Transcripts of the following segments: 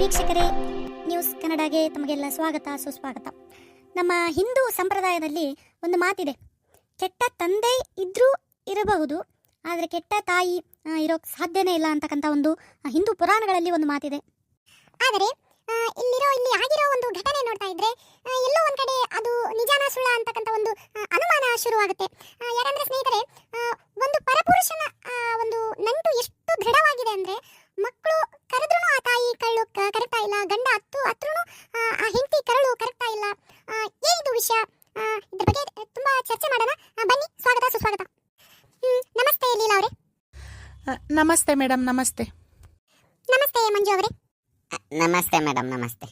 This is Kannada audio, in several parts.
ವೀಕ್ಷಕರೇ ನ್ಯೂಸ್ ಕನ್ನಡಗೆ ತಮಗೆಲ್ಲ ಸ್ವಾಗತ, ಸುಸ್ವಾಗತ. ನಮ್ಮ ಹಿಂದೂ ಸಂಪ್ರದಾಯದಲ್ಲಿ ಒಂದು ಮಾತಿದೆ. ಕೆಟ್ಟ ತಂದೆ ಇದ್ರೂ ಇರಬಹುದು, ಆದರೆ ಕೆಟ್ಟ ತಾಯಿ ಇರೋಕೆ ಸಾಧ್ಯನೇ ಇಲ್ಲ ಅಂತಕ್ಕಂಥ ಒಂದು ಹಿಂದೂ ಪುರಾಣಗಳಲ್ಲಿ ಒಂದು ಮಾತಿದೆ. ಆದರೆ ಇಲ್ಲಿರೋ, ಇಲ್ಲಿ ಆಗಿರೋ ಒಂದು ಘಟನೆ ನೋಡ್ತಾ ಇದ್ರೆ ಎಲ್ಲೋ ಒಂದ್ ಕಡೆ ಅದು ನಿಜಾನ ಸುಳ್ಳ ಅಂತಕ್ಕಂಥ ಒಂದು ಅನುಮಾನ ಶುರುವಾಗುತ್ತೆ. ಯಾಕಂದ್ರೆ ಸ್ನೇಹಿತರೆ ಒಂದು ಪರಪುರುಷನ ಒಂದು ನಂಟು ಎಷ್ಟು ದೃಢವಾಗಿದೆ ಅಂದ್ರೆ, ಮಕ್ಕಳು ಕರೆದ್ರೂ ಆ ತಾಯಿ ಕಳ್ಳು ನಮಸ್ತೆ ಮೇಡಮ್ ನಮಸ್ತೆ. ನಮಸ್ತೆ ಮಂಜು ಅವರೇ. ನಮಸ್ತೆ ಮೇಡಮ್ ನಮಸ್ತೆ.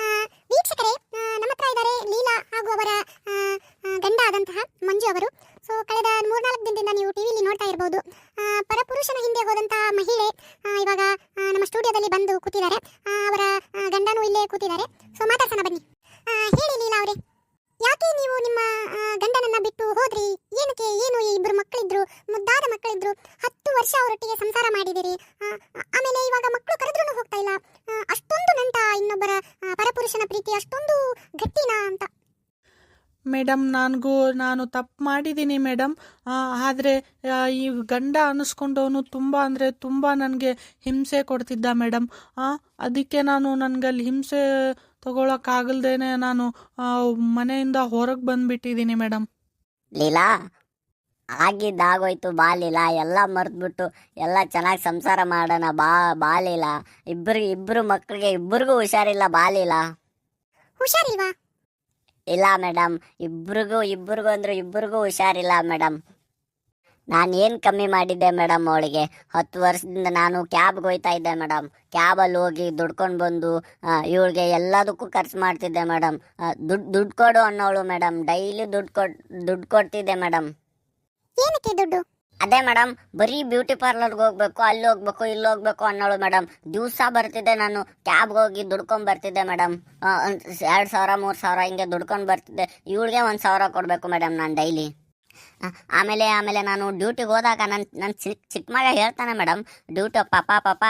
ಆ, ವೀಕ್ಷಕರೇ ಆ, ನಮ್ಮ ಹತ್ರ ಇದ್ದಾರೆ ಲೀಲಾ ಹಾಗೂ ಅವರ ಆ, ಆ, ಗಂಡ ಆದಂತಹ ಮಂಜು ಅವರು. ಸೊ ಕಳೆದ ಮೂರ್ನಾಲ್ಕು ದಿನದಿಂದ ನೀವು ಟಿವಿಲಿ ನೋಡ್ತಾ ಇರಬಹುದು ಆ, ಪರಪುರುಷನ ಹಿಂದೆ ಹೋದಂತಹ ಮಹಿಳೆ ಆ, ಇವಾಗ ಆ, ನಮ್ಮ ಸ್ಟುಡಿಯೋದಲ್ಲಿ ಬಂದು ಕೂತಿದ್ದಾರೆ. ಆ, ಅವರ ಆ, ಗಂಡನೂ ಇಲ್ಲೇ ಕೂತಿದ್ದಾರೆ. ಸೊ ಇನ್ನೊಬ್ಬರ ಪರಪುರುಷನ ಪ್ರೀತಿ ಅಷ್ಟೊಂದು ಗಟ್ಟಿನಾ ಅಂತ. ಮೇಡಮ್ ನನಗೂ ನಾನು ತಪ್ಪು ಮಾಡಿದ್ದೀನಿ ಮೇಡಮ್ ಆದರೆ ಈ ಗಂಡ ಅನ್ನಿಸ್ಕೊಂಡವನು ತುಂಬ ಅಂದರೆ ತುಂಬ ನನಗೆ ಹಿಂಸೆ ಕೊಡ್ತಿದ್ದ ಮೇಡಮ್ ಅದಕ್ಕೆ ನಾನು ನನಗಲ್ಲಿ ಹಿಂಸೆ ತಗೊಳಕ್ಕಾಗಲ್ದೇನೆ ನಾನು ಮನೆಯಿಂದ ಹೊರಗೆ ಬಂದುಬಿಟ್ಟಿದ್ದೀನಿ ಮೇಡಮ್ ಲೀಲಾ ಆಗಿದ್ದಾಗೋಯ್ತು ಬಾ ಲೀಲಾ ಎಲ್ಲ ಮರೆತ್ಬಿಟ್ಟು ಎಲ್ಲ ಚೆನ್ನಾಗಿ ಸಂಸಾರ ಮಾಡೋಣ ಬಾ ಬಾಲಿಲ್ಲ ಇಬ್ಬರು ಇಬ್ಬರಿಗೆ ಇಬ್ಬರು ಮಕ್ಕಳಿಗೆ ಇಬ್ಬರಿಗೂ ಹುಷಾರಿಲ್ಲ ಬಾಲಿಲ್ಲ ಹುಷಾರಿಲ್ಲ ಹುಷಾರಿಲ್ವಾ? ಇಲ್ಲ ಮೇಡಮ್ ಇಬ್ರಿಗೂ ಇಬ್ಬರಿಗೂ ಅಂದ್ರೆ ಇಬ್ಬರಿಗೂ ಹುಷಾರಿಲ್ಲ ಮೇಡಮ್ ನಾನು ಏನು ಕಮ್ಮಿ ಮಾಡಿದ್ದೆ ಮೇಡಮ್ ಅವಳಿಗೆ? ಹತ್ತು ವರ್ಷದಿಂದ ನಾನು ಕ್ಯಾಬ್ಗೆ ಹೋಯ್ತಾ ಇದ್ದೆ ಮೇಡಮ್ ಕ್ಯಾಬಲ್ಲಿ ಹೋಗಿ ದುಡ್ಕೊಂಡು ಬಂದು ಇವಳಿಗೆ ಎಲ್ಲದಕ್ಕೂ ಖರ್ಚು ಮಾಡ್ತಿದ್ದೆ ಮೇಡಮ್ ದುಡ್ಡು ದುಡ್ಡು ಕೊಡು ಅನ್ನೋಳು ಮೇಡಮ್ ಡೈಲಿ ದುಡ್ಡು ಕೊಡ್ ದುಡ್ಡು ಕೊಡ್ತಿದ್ದೆ ಮೇಡಮ್ ಏನಕ್ಕೆ ದುಡ್ಡು? ಅದೇ ಮೇಡಮ್ ಬರೀ ಬ್ಯೂಟಿ ಪಾರ್ಲರ್ಗೆ ಹೋಗ್ಬೇಕು, ಅಲ್ಲಿ ಹೋಗ್ಬೇಕು, ಇಲ್ಲಿ ಹೋಗ್ಬೇಕು ಅನ್ನೋಳು ಮೇಡಮ್ ದಿವಸ ಬರ್ತಿದ್ದೆ ನಾನು ಕ್ಯಾಬ್ಗೆ ಹೋಗಿ ದುಡ್ಕೊಂಡ್ ಬರ್ತಿದ್ದೆ ಮೇಡಮ್ ಎರಡು ಸಾವಿರ, ಮೂರು ಸಾವಿರ ಹಿಂಗೆ ದುಡ್ಕೊಂಡು ಬರ್ತಿದ್ದೆ. ಇವಳಿಗೆ ಒಂದು ಸಾವಿರ ಕೊಡಬೇಕು ಮೇಡಮ್ ನಾನು ಡೈಲಿ ಆಮೇಲೆ ಆಮೇಲೆ ನಾನು ಡ್ಯೂಟಿಗೆ ಹೋದಾಗ ನನ್ನ ನನ್ನ ಚಿಕ್ಕ ಚಿಕ್ಕ ಮಗ ಹೇಳ್ತಾನೆ ಮೇಡಮ್ ಡ್ಯೂಟಿ ಪಾಪ ಪಾಪ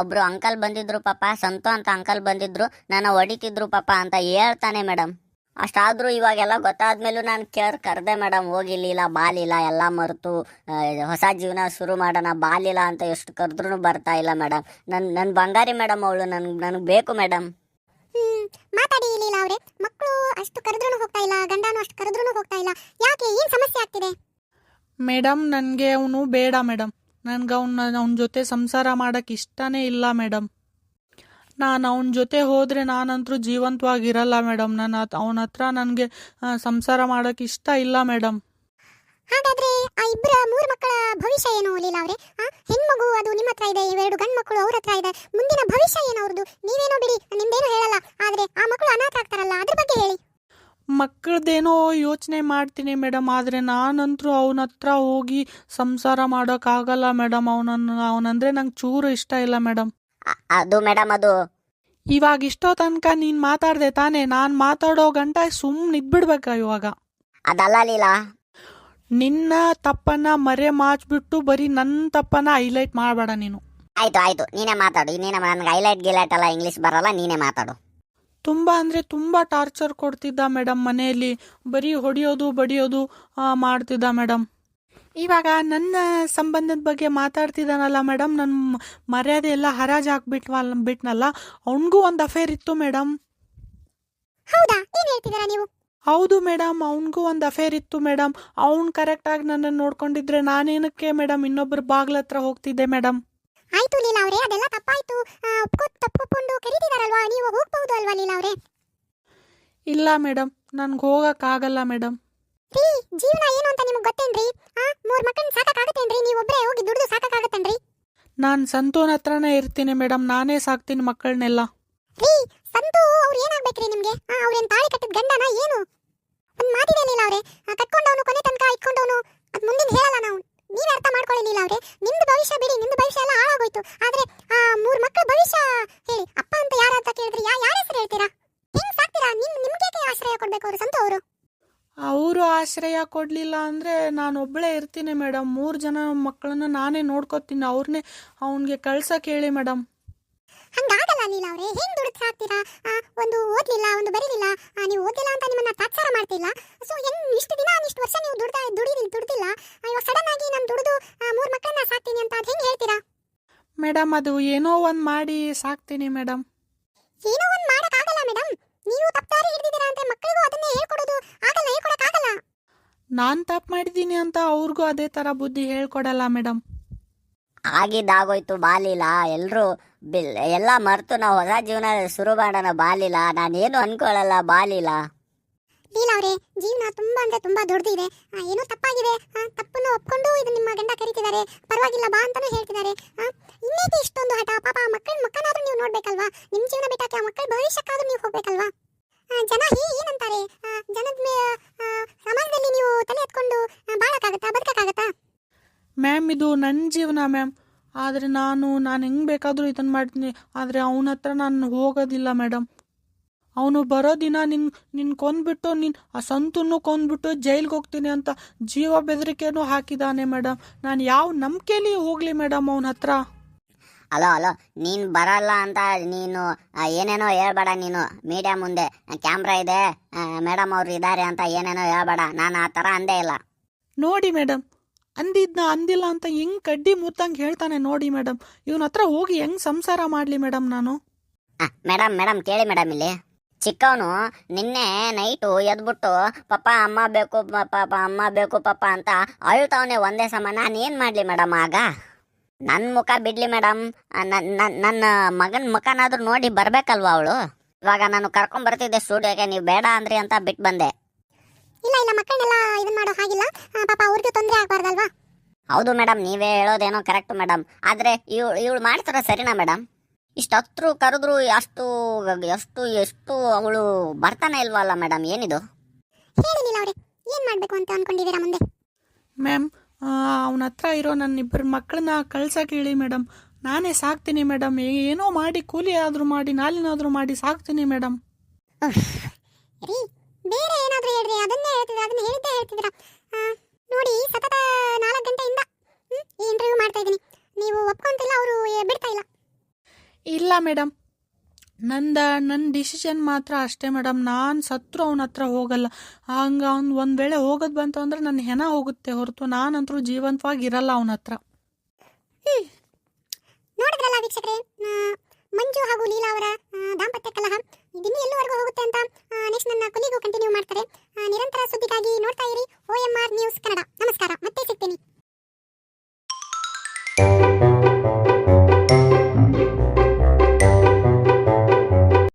ಒಬ್ಬರು ಅಂಕಲ್ ಬಂದಿದ್ರು ಪಾಪ, ಸಂತೋ ಅಂತ ಅಂಕಲ್ ಬಂದಿದ್ರು ನಾನು ಹೊಡಿತಿದ್ರು ಪಾಪ ಅಂತ ಹೇಳ್ತಾನೆ ಮೇಡಮ್ ಅಷ್ಟಾದರೂ ಇವಾಗೆಲ್ಲ ಗೊತ್ತಾದ್ಮೇಲೂ ನಾನು ಕೇರ್ ಕರೆದೆ ಮೇಡಮ್ ಹೋಗಿಲಿಲ್ಲ ಬಾಲಿಲ್ಲ ಎಲ್ಲ ಮರೆತು. ಹೊಸ ಜೀವನ ಶುರು ಮಾಡೋಣ ಬಾಲಿಲ್ಲ ಅಂತ ಎಷ್ಟು ಕರೆದ್ರೂ ಬರ್ತಾ ಇಲ್ಲ ಮೇಡಮ್ ನನ್ನ ನನ್ನ ಬಂಗಾರಿ ಮೇಡಮ್ ಅವಳು ನನ್ಗೆ ನನಗೆ ಬೇಕು ಮೇಡಮ್ ಮಾತಾಡಿ ಇಲ್ಲ ಅವರೇ. ಮಕ್ಕಳು ಅಷ್ಟು ಕರೆದ್ರೂ ಹೋಗ್ತಾ ಇಲ್ಲ ಗಂಡನೂ ಅಷ್ಟು ಕರೆದ್ರೂ ಹೋಗ್ತಾ ಇಲ್ಲ. ಯಾಕೆ ಏನು ಸಮಸ್ಯೆ ಆಗ್ತಿದೆ? ಮೇಡಮ್ ನನಗೆ ಅವನು ಬೇಡ ಮೇಡಮ್ ನನಗೆ ಅವನ ಅವನ ಜೊತೆ ಸಂಸಾರ ಮಾಡೋಕ್ಕೆ ಇಷ್ಟನೇ ಇಲ್ಲ ಮೇಡಮ್ ನಾನು ಅವನ ಜೊತೆ ಹೋದರೆ ನಾನಂತರೂ ಜೀವಂತವಾಗಿರಲ್ಲ ಮೇಡಮ್. ನನ್ನ ಅವನ ಹತ್ರ ನನಗೆ ಸಂಸಾರ ಮಾಡೋಕೆ ಇಷ್ಟ ಇಲ್ಲ ಮೇಡಮ್. ಹಾಗಾದ್ರೆ ಆ ಇಬ್ಬರ ಮೂರು ಮಕ್ಕಳ ಭವಿಷ್ಯ ಏನು ಲೀಲಾ ಅವರೇ? ಹೆಣ್ಮಗು ಅದು ನಿಮ್ಮ ಹತ್ರ ಇದೆ ಇವೆರಡು ಗಂಡು ಮಕ್ಕಳು ಅವ್ರ ಹತ್ರ ಇದೆ. ಮುಂದಿನ ಭವಿಷ್ಯ ಏನು ಅವ್ರದ್ದು ನೀವೇನೋ ಬಿಡಿ ನಿಮ್ದೇನು ಹೇಳಲ್ಲ. ಆದ್ರೆ ಆ ಮಕ್ಕಳು ಅನಾಥ ಆಗ್ತಾರಲ್ಲ ಅದ್ರ ಬಗ್ಗೆ ಹೇಳಿ. ಮಕ್ಕಳದೇನೋ ಯೋಚನೆ ಮಾಡ್ತೀನಿ ಮೇಡಮ್ ಆದರೆ ನಾನಂತರೂ ಅವನ ಹತ್ರ ಹೋಗಿ ಸಂಸಾರ ಮಾಡೋಕ್ಕಾಗಲ್ಲ ಮೇಡಮ್. ಅವನನ್ನು ಅವನಂದರೆ ನಂಗೆ ಚೂರು ಇಷ್ಟ ಇಲ್ಲ ಮೇಡಮ್. ಅದು ಮೇಡಮ್ ಅದು. ಇವಾಗ ಇಷ್ಟೋ ತನಕ ನೀನು ಮಾತಾಡ್ದೆ ತಾನೇ ನಾನು ಮಾತಾಡೋ ಗಂಟ ಸುಮ್ಮನೆ ಇದ್ಬಿಡ್ಬೇಕ ಇವಾಗ. ಅದಲ್ಲ ಲೀಲಾ. ನಿನ್ನ ತಪ್ಪನ್ನ ಮರೆ ಮಾಚ್ಬಿಟ್ಟು ಬರೀ ನನ್ನ ತಪ್ಪನ್ನ ಹೈಲೈಟ್ ಮಾಡಬೇಡ ನೀನು. ಆಯ್ತು ಆಯ್ತು. ನೀನೇ ಮಾತಾಡು. ನೀನೇ ನನಗೆ ಹೈಲೈಟ್ ಗಿಲೈಟ್ ಎಲ್ಲ ಇಂಗ್ಲೀಷ್ ಬರಲ್ಲ ನೀನೇ ಮಾತಾಡು. ತುಂಬ ಅಂದರೆ ತುಂಬ ಟಾರ್ಚರ್ ಕೊಡ್ತಿದ್ದ ಮೇಡಮ್ ಮನೆಯಲ್ಲಿ. ಬರೀ ಹೊಡಿಯೋದು ಬಡಿಯೋದು ಮಾಡ್ತಿದ್ದ ಮೇಡಮ್. ಇವಾಗ ನನ್ನ ಸಂಬಂಧದ ಬಗ್ಗೆ ಮಾತಾಡ್ತಿದ್ದಾನಲ್ಲ ಮೇಡಮ್ ನನ್ನ ಮರ್ಯಾದೆ ಎಲ್ಲ ಹರಾಜು ಹಾಕ್ಬಿಟ್ವಲ್ ಬಿಟ್ನಲ್ಲ? ಅವನಿಗೂ ಒಂದು ಅಫೇರ್ ಇತ್ತು ಮೇಡಮ್. ಹೌದಾ? ಏನು ಹೇಳ್ತಿದ್ದೀರಾ ನೀವು? ಹೌದು ಮೇಡಮ್ ಅವನಿಗೂ ಒಂದು ಅಫೇರ್ ಇತ್ತು ಮೇಡಮ್. ಅವ್ನು ಕರೆಕ್ಟಾಗಿ ನನ್ನನ್ನು ನೋಡ್ಕೊಂಡಿದ್ರೆ ನಾನೇನಕ್ಕೆ ಮೇಡಮ್ ಇನ್ನೊಬ್ಬರ ಬಾಗ್ಲ ಹತ್ರ ಹೋಗ್ತಿದ್ದೆ ಮೇಡಮ್. ಆಯ್ತು ಲೀಲಾ ಅವರೇ ಅದೆಲ್ಲ ತಪ್ಪಾಯ್ತು. ಒಪ್ಕೊ- ತಪ್ಪೊಪ್ಕೊಂಡು ಕರೀತಿದಾರಲ್ವಾ? ನೀವು ಹೋಗ್ಬಹುದು ಅಲ್ವಾ ಲೀಲಾ ಅವರೇ? ಇಲ್ಲ ಮೇಡಮ್ ನನ್ಗೆ ಹೋಗೋಕ್ಕಾಗಲ್ಲ ಮೇಡಮ್. ರೀ ಜೀವನ ಏನು ಅಂತ ನಿಮಗೆ ಗೊತ್ತೇನ್ರಿ? ಆ ಮೂರ್ ಮಕ್ಕಳನ್ನ ಸಾಕಾಗತ್ತೇನ್ರಿ ನೀವು ಒಬ್ಬರೇ ಹೋಗಿ ದುಡ್ದು ಸಾಕಾಗತ್ತೇನ್ರಿ ನಾನು ಸಂತೋನ್ ಹತ್ರನೇ ಇರ್ತೀನಿ ಮೇಡಮ್ ನಾನೇ ಸಾಕ್ತೀನಿ ಮಕ್ಕಳನ್ನೆಲ್ಲ ರೀ ಸಂತು ಅವ್ರು ಏನಾಗ್ಬೇಕ್ರಿ ನಿಮ್ಗೆ? ಆ, ಅವ್ರೇನ್ ತಾಳಿ ಕಟ್ಟಿದ ಗಂಡನ ಏನು? ಒಂದ್ ಮಾತಿದೆ ನೀಲ ಅವ್ರೆ ಕಟ್ಕೊಂಡವನು ಕೊನೆ ತನಕ ಇಟ್ಕೊಂಡವನು. ಅದ್ ಮುಂದಿನ ಹೇಳಲ್ಲ ನಾವು. ನೀವೇ ಅರ್ಥ ಮಾಡ್ಕೊಳ್ಳಿ ನೀಲ ಅವ್ರೆ. ನಿಮ್ದು ಭವಿಷ್ಯ ಬಿಡಿ ನಿಮ್ದು ಭವಿಷ್ಯ ಎಲ್ಲ ಹಾಳಾಗೋಯ್ತು. ಆದ್ರೆ ಆ ಮೂರ್ ಮಕ್ಕಳ ಭವಿಷ್ಯ ಹೇಳಿ ಅಪ್ಪ ಅಂತ ಯಾರ ಅಂತ ಕೇಳಿದ್ರೆ? ಯಾ ಯಾರ ಹೆಸರು ಹೇಳ್ತೀರಾ? ಹೆಂಗ್ ಸಾಕ್ತೀರಾ? ನಿಮ್ ನಿಮ್ಗೆ ಆಶ್ರಯ ಕೊಡ್ಬೇಕು ಅವ್ರು ಸಂತು ಅವರು? ಅವರು ಆಶ್ರಯ ಕೊಡಲಿಲ್ಲ ಅಂದರೆ ನಾನು ಒಬ್ಬಳೇ ಇರ್ತೀನಿ ಮೇಡಮ್ ಮೂರು ಜನ ಮಕ್ಕಳನ್ನ ನಾನೇ ನೋಡ್ಕೋತೀನಿ. ಅವ್ರನ್ನೇ ಅವನಿಗೆ ಕಳ್ಸಕ್ಕೆ ಹೇಳಿ ಮೇಡಮ್ ಹಂಗಾಗಲ್ಲ ಲೀಲಾ ಅವರೇ. ಹೆಂಗ್ ದುಡ್ಡು ಹಾಕ್ತೀರಾ? ಒಂದು ಓದ್ಲಿಲ್ಲ ಒಂದು ಬರೀಲಿಲ್ಲ. ನೀವು ಓದಿಲ್ಲ ಅಂತ ನಿಮ್ಮನ್ನ ತಾತ್ಸಾರ ಮಾಡ್ತಿಲ್ಲ? ಸೊ ಹೆಂಗ್ ಇಷ್ಟು ದಿನ ಇಷ್ಟು ವರ್ಷ ನೀವು ದುಡ್ದ ದುಡಿದಿಲ್ಲ? ದುಡ್ದಿಲ್ಲ ಇವಾಗ ಸಡನ್ ಆಗಿ ನಾನು ದುಡಿದು ಮೂರು ಮಕ್ಕಳನ್ನ ಸಾಕ್ತೀನಿ ಅಂತ ಅದು ಹೆಂಗ್ ಹೇಳ್ತೀರಾ? ಮೇಡಮ್ ಅದು ಏನೋ ಒಂದು ಮಾಡಿ ಸಾಕ್ತೀನಿ ಮೇಡಮ್ ನಾನು ತಪ್ಪು ಮಾಡಿದ್ದೀನಿ ಅಂತ ಅವ್ರಿಗೂ ಅದೇ ಥರ ಬುದ್ಧಿ ಹೇಳ್ಕೊಡಲ್ಲ ಮೇಡಮ್ ಆಗಿದ್ದಾಗೋಯ್ತು ಬಾಲಿಲ್ಲ ಎಲ್ಲರೂ ಬಿಲ್ ಎಲ್ಲ ಮರ್ತು ನಾವು ಹೊಸ ಜೀವನ ಶುರು ಮಾಡೋಣ ಬಾಲಿಲ್ಲ ನಾನೇನು ಅನ್ಕೊಳ್ಳಲ್ಲ ಬಾಲಿಲ್ಲ ಲೀಲಾ ಅವರೇ ಜೀವನ ತುಂಬಾ ಅಂದ್ರೆ ತುಂಬಾ ದೊಡ್ಡದಿದೆ. ಇದೆ ಏನೋ ತಪ್ಪಾಗಿದೆ. ಆ, ತಪ್ಪನ್ನು ಒಪ್ಕೊಂಡು ಇದು ನಿಮ್ಮ ಗಂಡ ಕರೀತಿದ್ದಾರೆ. ಪರವಾಗಿಲ್ಲ ಬಾ ಅಂತಾನೂ ಹೇಳ್ತಿದ್ದಾರೆ. ಇನ್ನೇಕೆ ಇಷ್ಟೊಂದು ಹಠ? ಪಾಪ ಆ ಮಕ್ಕಳ ಮಕ್ಕಳಾದ್ರೂ ನೀವು ನೋಡ್ಬೇಕಲ್ವಾ? ನಿಮ್ಮ ಜೀವನ ಬಿಟ್ಟಾಕೆ ಆ ಮಕ್ಕಳ ಭವಿಷ್ಯಕ್ಕಾದ್ರೂ ನೀವು ಹೋಗ್ಬೇಕಲ್ವಾ? ಜನ ಏನಂತಾರೆ ಜನದ ಸಮಾಜದಲ್ಲಿ ನೀವು ತಲೆ ಎತ್ಕೊಂಡು ಬಾಳಕ್ಕಾಗತ್ತಾ? ಬದುಕಕ್ಕಾಗತ್ತಾ? ಮ್ಯಾಮ್, ಇದು ನನ್ನ ಜೀವನ ಮ್ಯಾಮ್. ಆದರೆ ನಾನು ನಾನು ಹೆಂಗೆ ಬೇಕಾದರೂ ಇದನ್ನು ಮಾಡ್ತೀನಿ. ಆದರೆ ಅವನ ಹತ್ರ ನಾನು ಹೋಗೋದಿಲ್ಲ ಮೇಡಮ್ ಅವನು ಬರೋ ದಿನ ನಿನ್ನ ನಿನ್ನ ಕೊಂದ್ಬಿಟ್ಟು ನಿನ್ನ ಆ ಸಂತನ್ನು ಕೊಂದ್ಬಿಟ್ಟು ಜೈಲಿಗೆ ಹೋಗ್ತೀನಿ ಅಂತ ಜೀವ ಬೆದರಿಕೆನೂ ಹಾಕಿದ್ದಾನೆ ಮೇಡಮ್ ನಾನು ಯಾವ ನಂಬಿಕೆಯಲ್ಲಿ ಹೋಗಲಿ ಮೇಡಮ್ ಅವನ ಹತ್ರ. ಅಲೋ ಅಲೋ ನೀನು ಬರಲ್ಲ ಅಂತ ನೀನು ಏನೇನೋ ಹೇಳಬೇಡ ನೀನು ಮೀಡಿಯಾ ಮುಂದೆ ಕ್ಯಾಮ್ರಾ ಇದೆ ಮೇಡಮ್ ಅವ್ರು ಇದ್ದಾರೆ ಅಂತ ಏನೇನೋ ಹೇಳಬೇಡ ನಾನು ಆ ಥರ ಅಂದೇ ಇಲ್ಲ. ನೋಡಿ ಮೇಡಮ್ ಅಂದಿದ್ನ ಅಂದಿಲ್ಲ ಅಂತ ಹೆಂಗ್ ಕಡ್ಡಿ ಮುತ್ತಂಗೆ ಹೇಳ್ತಾನೆ ನೋಡಿ ಮೇಡಮ್ ಇವನ ಹತ್ರ ಹೋಗಿ ಹೆಂಗ್ ಸಂಸಾರ ಮಾಡಲಿ ಮೇಡಮ್ ನಾನು? ಮೇಡಮ್ ಮೇಡಮ್ ಕೇಳಿ ಮೇಡಮ್ ಇಲ್ಲಿ. ಚಿಕ್ಕವನು ನಿನ್ನೆ ನೈಟು ಎದ್ಬಿಟ್ಟು ಪಪ್ಪ ಅಮ್ಮ ಬೇಕು ಪಾಪ ಅಮ್ಮ ಬೇಕು ಪಪ್ಪ ಅಂತ ಅಳ್ತಾವನೆ ಒಂದೇ ಸಮ ನಾನು ಏನು ಮಾಡಲಿ ಮೇಡಮ್ ಆಗ? ನನ್ನ ಮುಖ ಬಿಡ್ಲಿ ಮೇಡಮ್. ನನ್ನ ಮಗನ ಮುಖನಾದ್ರೂ ನೋಡಿ ಬರ್ಬೇಕಲ್ವಾ ಅವಳು? ಇವಾಗ ನಾನು ಕರ್ಕೊಂಡ್ ಬರ್ತಿದ್ದೆ ಸ್ಟುಡಿಯೋಗೆ ನೀವು ಬೇಡ ಅಂದ್ರಿ ಅಂತ ಬಿಟ್ಟು ಬಂದೆ. ಇಲ್ಲ ಇಲ್ಲ ಮಕ್ಕಳನ್ನೆಲ್ಲ ಇದನ್ನ ಮಾಡೋ ಹಾಗಿಲ್ಲ. ಪಾಪ ಅವ್ರಿಗೂ ತೊಂದರೆ ಆಗಬಾರ್ದಲ್ವಾ? ಹೌದು ಮೇಡಮ್ ನೀವೇ ಹೇಳೋದೇನೋ ಕರೆಕ್ಟ್ ಮೇಡಮ್. ಆದರೆ ಇವಳು ಇವಳು ಮಾಡ್ತಾರ ಸರಿನಾ ಮೇಡಮ್? ಇಷ್ಟು ಹತ್ರು ಕರೆದ್ರು ಅಷ್ಟು ಎಷ್ಟು ಎಷ್ಟು ಅವಳು ಬರ್ತಾನೆ ಇಲ್ವಲ್ಲ ಮೇಡಮ್ ಏನಿದು? ಹೇಳಿ ಲೀಲಾ ಏನು ಮಾಡಬೇಕು ಮಾಡ್ಬೇಕು ಅಂತ ಅನ್ಕೊಂಡಿದ್ದೀರಾ ಮುಂದೆ? ಮ್ಯಾಮ್ ಅವನ ಹತ್ರ ಇರೋ ನನ್ನ ಇಬ್ಬರು ಮಕ್ಕಳನ್ನ ಕಳ್ಸಕ್ಕೆ ಹೇಳಿ ಮೇಡಮ್ ನಾನೇ ಸಾಕ್ತೀನಿ ಮೇಡಮ್ ಏನೋ ಮಾಡಿ ಕೂಲಿ ಆದರೂ ಮಾಡಿ ನಾಲಿನಾದರೂ ಮಾಡಿ ಸಾಕ್ತೀನಿ ಮೇಡಮ್ ಬೇರೆ ಏನಾದರೂ ಹೇಳ್ರಿ? ಅದನ್ನೇ ಹೇಳ್ತಿದ್ರ ಅದನ್ನ ಹೇಳಿದ್ದೇ ಹೇಳ್ತಿದ್ರ. ನೋಡಿ ಸತತ ನಾಲ್ಕು ಗಂಟೆಯಿಂದ ಈ ಇಂಟರ್ವ್ಯೂ ಮಾಡ್ತಾ ಇದ್ದೀನಿ. ನೀವು ಒಪ್ಕೊಂತಿಲ್ಲ ಅವರು ಬಿಡ್ತಾ ಇಲ್ಲ. ಇಲ್ಲ ಮೇಡಮ್ ನಂದ ನನ್ನ ಡಿಸಿಷನ್ ಮಾತ್ರ ಅಷ್ಟೇ ಮೇಡಮ್ ನಾನು ಸತ್ರು ಅವನ ಹತ್ರ ಹೋಗಲ್ಲ. ಹಂಗೆ ಅವ್ನು ಒಂದು ವೇಳೆ ಹೋಗೋದು ಬಂತು ಅಂದ್ರೆ ನನ್ನ ಹೆಣ ಹೋಗುತ್ತೆ ಹೊರತು. ನಾನಂತರೂ ಜೀವಂತವಾಗಿ ಇರಲ್ಲ ಅವನ ಹತ್ರ. ನೋಡಿದ್ರಲ್ಲ ವೀಕ್ಷಕರೇ? ಮಂಜು ಹಾಗೂ ಲೀಲಾ ಅವರ